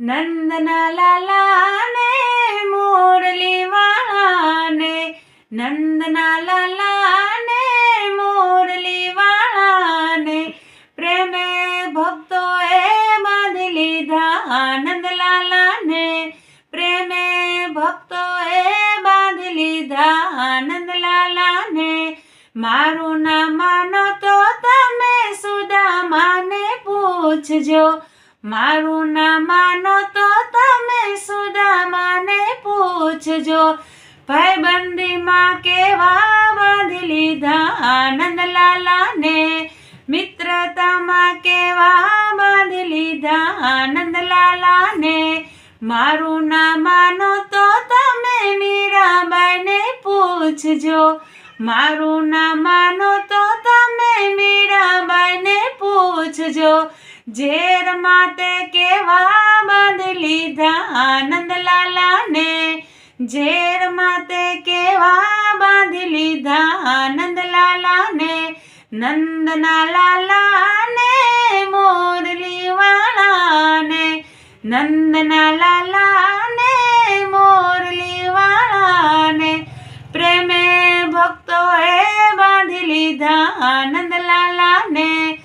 નંદના લાલાને મોરલી વાળાને નંદના લાલાને મોરલી વાળાને પ્રેમે ભક્તોએ બાંધી લીધા આનંદ લાલાને પ્રેમે ભક્તોએ બાંધી લીધા આનંદ લાલાને મારું ના માનો તો તમે સુદામાને પૂછજો મારું ના માનો તો તમે સુદામાને પૂછજો. ભાઈબંધીમાં કેવા બાંધી લીધા આનંદ લાલાને? મિત્રતામાં કેવા બાંધી લીધા આનંદ લાલાને? મારું ના માનો તો તમે મીરાબાઈને પૂછજો. મારું ના માનો તો તમે મીરાબાઈને પૂછજો. ઝેર માતે કેવા બંધ લીધા આનંદ લાલાને? ઝેર માતે કેવા બાંધી લીધા આનંદ લાલાને? નંદના લાલાને મોરલી વાળાને નંદના લાલાને મોરલી વાળાને પ્રેમે ભક્તોએ બાંધી લીધા આનંદ લાલાને?